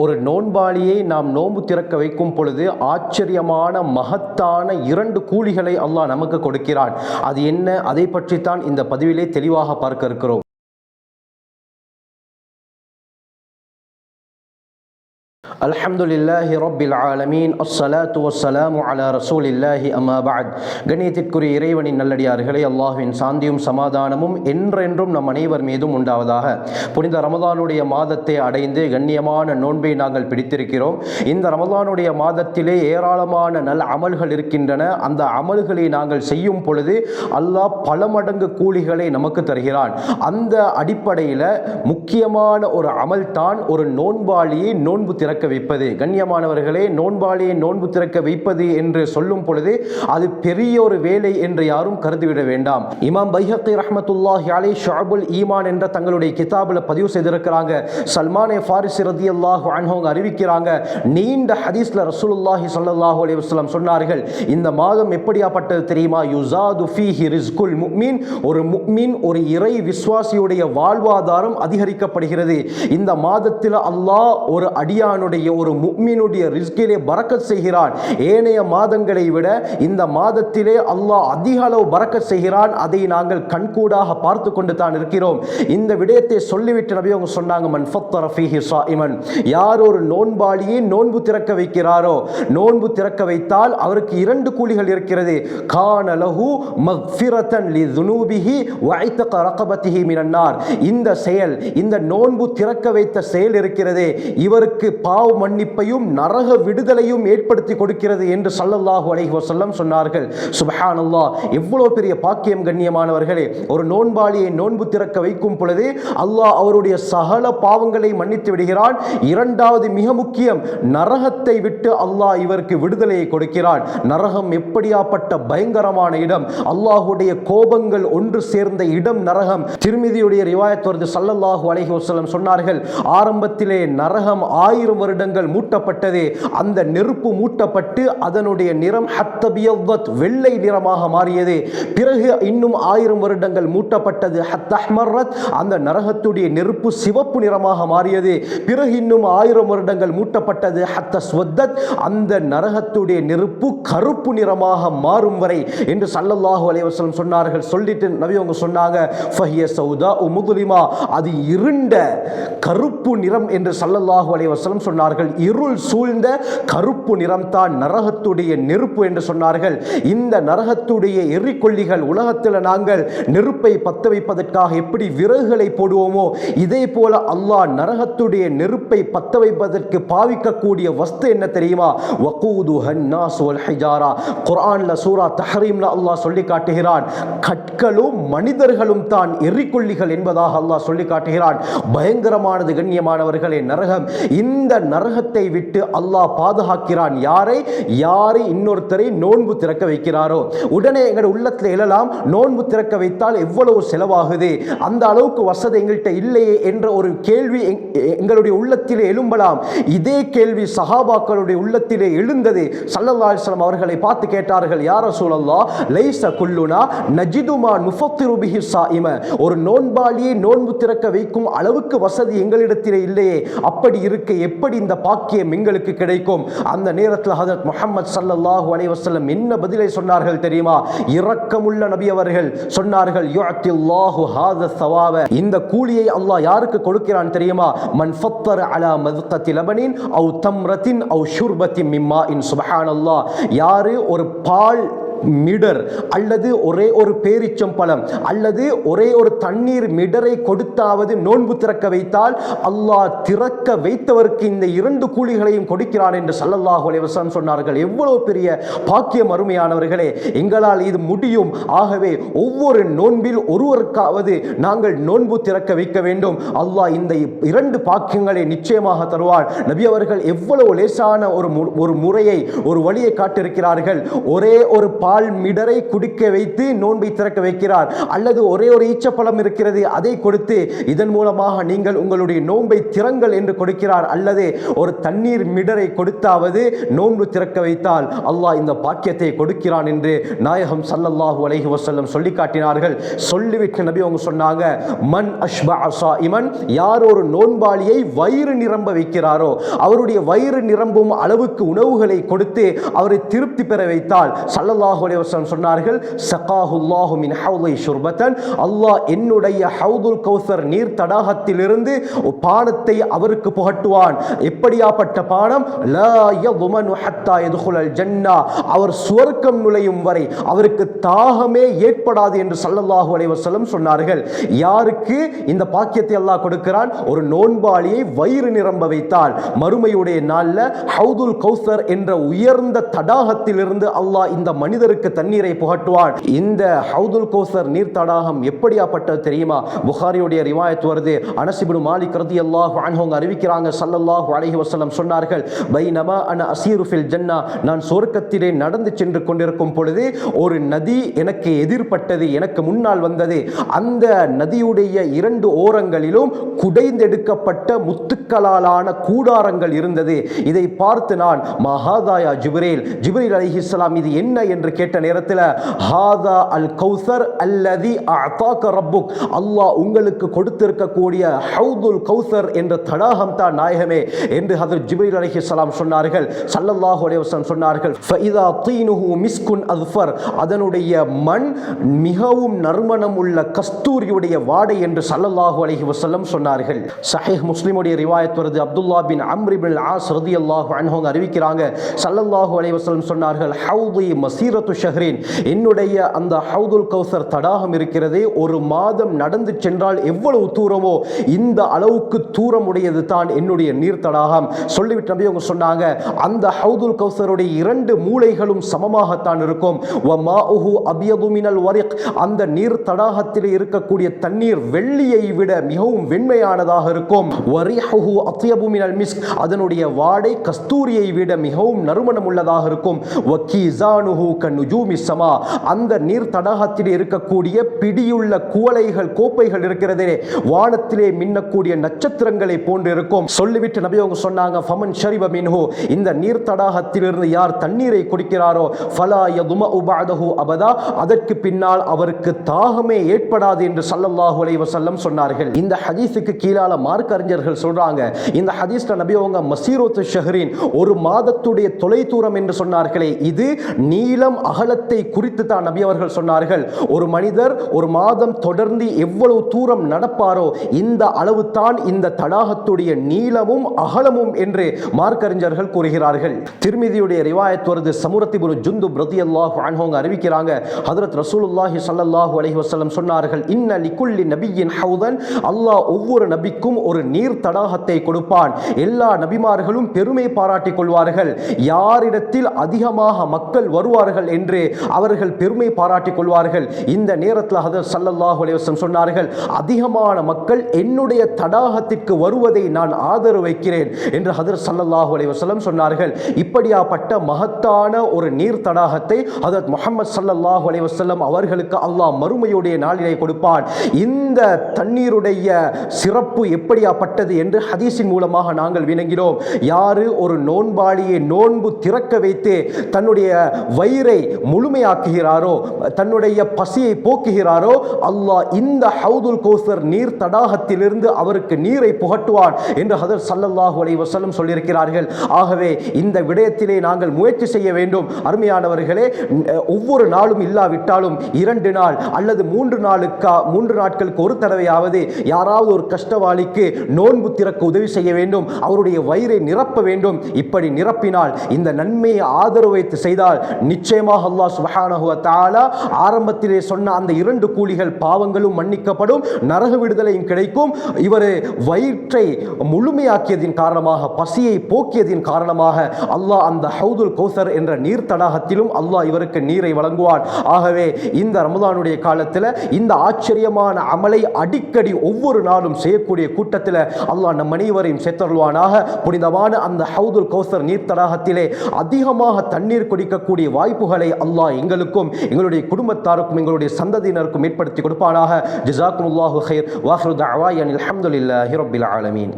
ஒரு நோன்பாளியை நாம் நோன்பு திறக்க வைக்கும் பொழுது ஆச்சரியமான மகத்தான இரண்டு கூலிகளை அல்லாஹ் நமக்கு கொடுக்கிறான். அது என்ன? அதை பற்றித்தான் இந்த பதிவிலே தெளிவாக பார்க்க இருக்கிறோம். அல்ஹம்துலில்லாஹி ரப்பில் ஆலமீன். அஸ்ஸலாத்து வஸ்ஸலாமு அலா ரசூலில்லாஹி அம்மா பாத் கணியத்திற்குரிய இறைவனின் நல்லடியார்களே அல்லாஹுவின் சாந்தியும் சமாதானமும் என்றென்றும் நம் அனைவர் மீதும் உண்டாவதாக. புனித ரமதானுடைய மாதத்தை அடைந்து கண்ணியமான நோன்பை நாங்கள் பிடித்திருக்கிறோம். இந்த ரமதானுடைய மாதத்திலே ஏராளமான நல்ல அமல்கள் இருக்கின்றன. அந்த அமல்களை நாங்கள் செய்யும் பொழுது அல்லாஹ் பல மடங்கு கூலிகளை நமக்கு தருகிறான். அந்த அடிப்படையில் முக்கியமான ஒரு அமல் தான் ஒரு நோன்பாளியை நோன்பு திறக்க வைப்பது கண்ணியமானவர்களே நோன்பாளியை நோன்பு திறக்க வைப்பது என்று சொல்லும் பொழுது அது பெரிய ஒரு வேலை என்று யாரும் கருதிவிட வேண்டாம். இமாம் பைஹத்தி ரஹமத்துல்லாஹி அலி ஷாபுல் ஈமான் என்ற தங்களுடைய கிதாபில் பதிவு செய்திருக்கிறாங்க. சல்மானே ஃபாரிஸ் ரதி அல்லாஹ் அன்ஹோங்க அறிவிக்கிறாங்க நீண்ட ஹதீஸ்ல ரசூலுல்லாஹி ஸல்லல்லாஹு அலி வஸல்லம் சொன்னார்கள் இந்த மாதம் எப்படியாப்பட்டது தெரியுமா? யுசாது ஃபீஹி ரிஸ்குல் முக்மீன் ஒரு முக்மீன் ஒரு இறை விஸ்வாசியுடைய வாழ்வாதாரம் அதிகரிக்கப்படுகிறது. இந்த மாதத்தில் அல்லாஹ் ஒரு அடியானுடைய ஒரு முக்மீனுடைய ரிஸ்கிலே பறக்கச் செய்கிறான். ஏனைய மாதங்களை விட இந்த மாதத்திலே அல்லாஹ் அதிக அளவு பறக்கச் செய்கிறான். அதை நாங்கள் கண்கூடாக பார்த்து கொண்டு தான் இருக்கிறோம். இந்த விடயத்தை சொல்லிவிட்டு நபி அவங்க சொன்னாங்க மன் யார் ஒரு நோன்பாளியை நோன்பு திறக்க வைக்கிறாரோ நோன்பு திறக்க வைத்தால் அவருக்கு இரண்டு கூலிகள் இருக்கிறது. கான மக்ஃபிரதன் மக்ஃபிரத்தன் லி துனூபிஹி வைத்தக ரகபத்திஹி மினன்னார் இந்த செயல் இந்த நோன்பு திறக்க வைத்த செயல் இருக்கிறது. இவருக்கு பாவ பாவ மன்னிப்பையும் நரக விடுதலையும் ஏற்படுத்தி கொடுக்கிறது என்று சல்லல்லாஹு அலைஹி வசல்லம் சொன்னார்கள். சுபஹான் அல்லா எவ்வளோ பெரிய பாக்கியம் கண்ணியமானவர்களே. ஒரு நோன்பாளியை நோன்பு திறக்க வைக்கும் பொழுது அல்லாஹ் அவருடைய சகல பாவங்களை மன்னித்து விடுகிறான். இரண்டாவது மிக முக்கியம் நரகத்தை விட்டு அல்லாஹ் இவருக்கு விடுதலையை கொடுக்கிறான். நரகம் எப்படியாப்பட்ட பயங்கரமான இடம். அல்லாஹுடைய கோபங்கள் ஒன்று சேர்ந்த இடம் நரகம். திருமிதியுடைய ரிவாயத் வருது சல்லல்லாஹு அலைஹி வசல்லம் சொன்னார்கள் ஆரம்பத்திலே நரகம் ஆயிரம் வருடங்கள் மூட்டப்பட்டது. அந்த நெருப்பு மூட்டப்பட்டு அதனுடைய நிறம் ஹத்தபியவத் வெள்ளை நிறமாக மாறியது. பிறகு இன்னும் ஆயிரம் வருடங்கள் மூட்டப்பட்டது. ஹத்தஹ்மரத் அந்த நரகத்துடைய நெருப்பு சிவப்பு நிறமாக மாறியது. பிறகு இன்னும் ஆயிரம் வருடங்கள் மூட்டப்பட்டது. ஹத்த ஸ்வத்தத் அந்த நரகத்துடைய நெருப்பு கருப்பு நிறமாக மாறும் வரை என்று சல்லல்லாஹு அலைஹி சொன்னார்கள். சொல்லிட்டு நபி அவங்க சொன்னாங்க ஃபஹிய சௌதா முதுலிமா. அது இருண்ட கருப்பு நிறம் என்று சல்லல்லாஹு அலைஹி சொன்னார் சொன்னார்கள் இருள் சூழ்ந்த கருப்பு நிறம்தான் நரகத்துடைய நெருப்பு என்று சொன்னார்கள். இந்த நரகத்துடைய எரிக்கொல்லிகள் உலகத்தில் நாங்கள் நெருப்பை பத்த வைப்பதற்காக எப்படி விறகுகளை போடுவோமோ இதே போல அல்லாஹ் நரகத்துடைய நெருப்பை பத்த வைப்பதற்கு பாவிக்கக்கூடிய வஸ்து என்ன தெரியுமா? வகூது ஹன்னாஸ் வல் ஹிஜாரா. குர்ஆன்ல சூரா தஹரீம்ல அல்லாஹ் சொல்லி காட்டுகிறான் கற்களும் மனிதர்களும் தான் எரிக்கொல்லிகள் என்பதாக அல்லாஹ் சொல்லி காட்டுகிறான் பயங்கரமானது கண்ணியமானவர்களே நரகம். இந்த நரகத்தை விட்டு அல்லாஹ் பாதுகாக்கிறான். யாரை? யாரை இன்னொருத்தரை நோன்பு திறக்க வைக்கிறாரோ? உடனே எங்கள் உள்ளத்தில் எழலாம். நோன்பு திறக்க வைத்தால் எவ்வளவு செலவாகுது? அந்த அளவுக்கு வசதி எங்கள்கிட்ட இல்லையே என்ற ஒரு கேள்வி எங்களுடைய உள்ளத்திலே எழும்பலாம். இதே கேள்வி சஹாபாக்களுடைய உள்ளத்திலே எழுந்தது. சல்லல்லாஹு அவர்களை பார்த்து கேட்டார்கள் யார சூழல்லா லைச குல்லுனா நஜிதுமா நுஃபத்திருபிஹி சாயிம ஒரு நோன்பாளியை நோன்பு திறக்க வைக்கும் அளவுக்கு வசதி எங்களிடத்திலே இல்லையே. அப்படி இருக்க எப்படி இந்த பாக்கியம் எங்களுக்கு கிடைக்கும். அந்த நேரத்தில் ஹதரத் முகமது சல்லாஹூ அலைவசல்லம் என்ன பதிலை சொன்னார்கள் தெரியுமா? இரக்கமுள்ள நபி அவர்கள் சொன்னார்கள் யுஅத்தில்லாஹு ஹாத சவாவ இந்த கூலியை அல்லாஹ் யாருக்கு கொடுக்கிறான் தெரியுமா? மன் ஃபத்தர் அலா மதுகத்தி லபனின் அவு தம்ரத்தின் அவு ஷுர்பத்தின் மிம்மா இன் சுபஹானல்லாஹ். யாரு? ஒரு பால் மிடர் அல்லது ஒரே ஒரு பேரிச்சம்பழம் அல்லது ஒரே ஒரு தண்ணீர் மிடரை கொடுத்தாவது நோன்பு திறக்க வைத்தால் அல்லாஹ் திறக்க வைத்தவருக்கு இந்த இரண்டு கூலிகளையும் கொடுக்கிறான் என்று சல்லல்லாஹு அலைஹி சொன்னார்கள். எவ்வளவு பெரிய பாக்கியம் அருமையானவர்களே எங்களால் இது முடியும். ஆகவே ஒவ்வொரு நோன்பில் ஒருவருக்காவது நாங்கள் நோன்பு திறக்க வைக்க வேண்டும். அல்லாஹ் இந்த இரண்டு பாக்கியங்களை நிச்சயமாக தருவார் நபி அவர்கள் எவ்வளவு லேசான ஒரு ஒரு முறையை ஒரு வழியை காட்டியிருக்கிறார்கள். ஒரே ஒரு பால் மிடரை குடிக்க வைத்து நோன்பை திறக்க வைக்கிறார். அல்லது ஒரே ஒரு ஈச்சப்பழம் இருக்கிறது அதை கொடுத்து இதன் மூலமாக நீங்கள் உங்களுடைய நோன்பை திறங்கள் என்று கொடுக்கிறார். அல்லது ஒரு தண்ணீர் மிடரை கொடுத்தாவது நோன்பு திறக்க வைத்தால் அல்லாஹ் இந்த பாக்கியத்தை கொடுக்கிறான் என்று நாயகம் சல்லல்லாஹு அலைஹி வசல்லம் சொல்லி காட்டினார்கள் சொல்லிவிட்டு நபி அவங்க சொன்னாங்க மன் அஷ்பா இமன் யார் ஒரு நோன்பாளியை வயிறு நிரம்ப வைக்கிறாரோ அவருடைய வயிறு நிரம்பும் அளவுக்கு உணவுகளை கொடுத்து அவரை திருப்தி பெற வைத்தால் சல்லல்லாஹ் அலைஹி வஸல்லம் சொன்னார்கள் சகாஹுல்லாஹு மின் ஹவுலை ஷுர்பத்தன். அல்லாஹ் என்னுடைய ஹவுதுல் கௌசர் நீர் தடாகத்திலிருந்து பானத்தை அவருக்கு புகட்டுவான். எப்படியாப்பட்ட பானம்? லா யதுமனு ஹத்தா யதுகுலல் ஜன்னா. அவர் சுவர்க்கம் நுழையும் வரை அவருக்கு தாகமே ஏற்படாது என்று சல்லல்லாஹு அலைஹி வஸல்லம் சொன்னார்கள். யாருக்கு? இந்த பாக்கியத்தை அல்லாஹ் கொடுக்கிறான். ஒரு நோன்பாளியை வயிறு நிரம்ப வைத்தால். மறுமையுடைய நாள்ல ஹவுதுல் கௌசர் என்ற உயர்ந்த தடாகத்திலிருந்து அல்லாஹ் இந்த மனிதருக்கு தண்ணீரை புகட்டுவான். இந்த ஹவுதுல் கோசர் நீர் தடாகம் எப்படியாப்பட்டது தெரியுமா? புகாரியுடைய ரிவாயத் வருது. அனசிபுடு மாலிக் ரதி அல்லாஹ் அவங்க அறிவிக்கிறாங்க. சல்லல்லாஹ் அலஹி வசலம் சொன்னார்கள் பைனமா அன அசீரு ஃபில் ஜன்னா நான் சொர்க்கத்திலே நடந்து சென்று கொண்டிருக்கும் பொழுது ஒரு நதி எனக்கு எதிர்பட்டது எனக்கு முன்னால் வந்தது. அந்த நதியுடைய இரண்டு ஓரங்களிலும் குடைந்தெடுக்கப்பட்ட முத்துக்களாலான கூடாரங்கள் இருந்தது. இதை பார்த்து நான் மகாதாயா ஜிப்ரீல்? ஜிப்ரீல் அலைஹிஸ்ஸலாம் இது என்ன? என்று கேட்ட நேரத்தில் ஹாதா அல் கௌசர் அல்லதி அத்தாக்க ரப்புக். அல்லாஹ் உங்களுக்கு கொடுத்திருக்கக்கூடிய ஹவுதுல் கௌசர் என்ற தடாகம் தான் நாயகமே என்று ஹதர் ஜிப்ரீல் சலாம் சொன்னார்கள். சல்லல்லாஹு அலைஹி சொன்னார்கள் ஃபைதா தீனுஹு மிஸ்குன் அஸ்ஃபர் அதனுடைய மண் மிகவும் நறுமணம் உள்ள கஸ்தூரியுடைய வாடை என்று சல்லல்லாஹு அலைஹி வசல்லம் சொன்னார்கள். சஹிஹ் முஸ்லிமுடைய ரிவாயத் வருது. அப்துல்லா பின் அம்ரி பின் ஆஸ் ரதியல்லாஹு அன்ஹு அவங்க அறிவிக்கிறாங்க. சல்லல்லாஹு அலைஹி வஸல்லம் சொன்னார்கள் ஹவுதி மசீரத்து ஷஹ்ரீன். என்னுடைய அந்த ஹவுதுல் கௌசர் தடாகம் இருக்கிறதே ஒரு மாதம் நடந்து சென்றால் எவ்வளவு தூரமோ இந்த அளவுக்கு தூரம் உடையது தான் என்னுடைய நீர் தடாகம். சொல்லிவிட்டு நபி அவங்க சொன்னாங்க அந்த ஹவுதுல் கௌசருடைய இரண்டு மூலைகளும் சமமாகத்தான் இருக்கும். வமாஉஹு வரிக். அந்த நீர் தடாகத்தில் இருக்கக்கூடிய தண்ணீர் வெள்ளியை விட மிகவும் வெண்மையானதாக இருக்கும். வரிஹுஹு அத்யபு மிஸ்க். அதனுடைய வாடை கஸ்தூரியை விட மிகவும் நறுமணம் உள்ளதாக இருக்கும். வக்கீசானுஹு கண் சமா அந்த நீர் தடாகத்தில் இருக்கக்கூடிய பிடியுள்ள குவளைகள் கோப்பைகள் இருக்கிறதே வானத்திலே மின்னக்கூடிய நட்சத்திரங்களை போன்று இருக்கும். சொல்லிவிட்டு நபி அவங்க சொன்னாங்க ஃபமன் ஷரிப மின்ஹு இந்த நீர் தடாகத்திலிருந்து யார் தண்ணீரை குடிக்கிறாரோ ஃபலா யதும உபாதஹு அபதா அதற்கு பின்னால் அவருக்கு தாகமே ஏற்படாது என்று சல்லல்லாஹு அலைஹி வஸல்லம் சொன்னார்கள். இந்த ஹதீஸுக்கு கீழால மார்க் அறிஞர்கள் சொல்றாங்க இந்த ஹதீஸ்ல நபி அவங்க மசீரோத்து ஷஹரின் ஒரு மாதத்துடைய தொலை தூரம் என்று சொன்னார்களே இது நீளம் அகலத்தை குறித்து தான் நபி அவர்கள் சொன்னார்கள். ஒரு மனிதர் ஒரு மாதம் தொடர்ந்து எவ்வளவு தூரம் நடப்பாரோ இந்த அளவு தான் இந்த தடாகத்துடைய நீளமும் அகலமும் என்று மார்க்கறிஞர்கள் கூறுகிறார்கள். திருமிதியுடைய ரிவாயத் வருது சமுரத்திபுரு ஜுந்து பிரதி அல்லாஹ் அன்ஹோங்க அறிவிக்கிறாங்க. ஹதரத் ரசூலுல்லாஹி ஸல்லல்லாஹு அலஹி வஸல்லம் சொன்னார்கள் இன்ன லிகுல்லி நபியின் ஹவுதன் அல்லாஹ் ஒவ்வொரு நபிக்கும் ஒரு நீர் தடாகத்தை கொடுப்பான். எல்லா நபிமார்களும் பெருமை பாராட்டிக் கொள்வார்கள். யாரிடத்தில் அதிகமாக மக்கள் வருவார்கள் என்று அவர்கள் பெருமை பாராட்டிக் கொள்வார்கள். இந்த நேரத்தில் ஹதரத் ஸல்லல்லாஹு சொன்னார்கள் அதிகமான மக்கள் என்னுடைய தடாகத்திற்கு வருவதை நான் ஆதரவு வைக்கிறேன் என்று ஹதர் சல்லல்லாஹு அலைஹி சொன்னார்கள். இப்படியாப்பட்ட மகத்தான ஒரு நீர் தடாகத்தை ஹதரத் முகமது ஸல்லல்லாஹு அலைஹி அவர்களுக்கு அல்லாஹ் மறுமையுடைய நாளிலே கொடுப்பான். இந்த தண்ணீருடைய சிறப்பு எப்படியாப்பட்டது என்று ஹதீஸின் மூலமாக நாங்கள் விளங்கினோம் யாரு ஒரு நோன்பாளியை நோன்பு திறக்க வைத்து தன்னுடைய வயிறை முழுமையாக்குகிறாரோ தன்னுடைய பசியை போக்குகிறாரோ அல்லாஹ் இந்த ஹவுதுல் கோசர் நீர் தடாகத்திலிருந்து அவருக்கு நீரை புகட்டுவான் என்று ஹதர் சல்லல்லாஹு அலைஹி வசலம் சொல்லியிருக்கிறார்கள். ஆகவே இந்த விடயத்திலே நாங்கள் முயற்சி செய்ய வேண்டும். அருமையானவர்களே ஒவ்வொரு நாளும் இல்லாவிட்டாலும் இரண்டு நாள் அல்லது மூன்று நாளுக்கா மூன்று நாட்களுக்கு ஒரு தடவையாவது யாராவது ஒரு கஷ்டவாளிக்கு நோன்பு திறக்க உதவி செய்ய வேண்டும். அவருடைய வயிறை நிரப்ப வேண்டும். இப்படி நிரப்பினால் இந்த நன்மையை ஆதரவு வைத்து செய்தால் நிச்சயமாக அல்லாஹ் சுபஹானஹுவ தாலா ஆரம்பத்திலே சொன்ன அந்த இரண்டு கூலிகள் பாவங்களும் மன்னிக்கப்படும் நரக விடுதலையும் கிடைக்கும். இவர் வயிற்றை முழுமையாக்கியதின் காரணமாக பசியை போக்கியதின் காரணமாக அல்லாஹ் அந்த ஹவுதுல் கௌசர் என்ற நீர் தடாகத்திலும் அல்லாஹ் இவருக்கு நீரை வழங்குவான். ஆகவே இந்த ரமதானுடைய காலத்தில் இந்த ஆச்சரியமான அமலை அடிக்கடி ஒவ்வொரு நாளும் செய்யக்கூடிய கூட்டத்தில் அல்லாஹ் நம் அனைவரையும் சேர்த்தருள்வானாக. புனிதமான அந்த ஹவுதுல் கௌசர் நீர் தடாகத்திலே அதிகமாக தண்ணீர் குடிக்கக்கூடிய வாய்ப்புகள் அமலை அல்லாஹ் எங்களுக்கும் எங்களுடைய குடும்பத்தாருக்கும் எங்களுடைய சந்ததியினருக்கும் ஏற்படுத்தி கொடுப்பானாக. ஜிசாக்கும் அல்லாஹு ஹைர் வாஹ்ரு அவாயன் அல்ஹம்துலில்லாஹி ரப்பில் ஆலமீன்.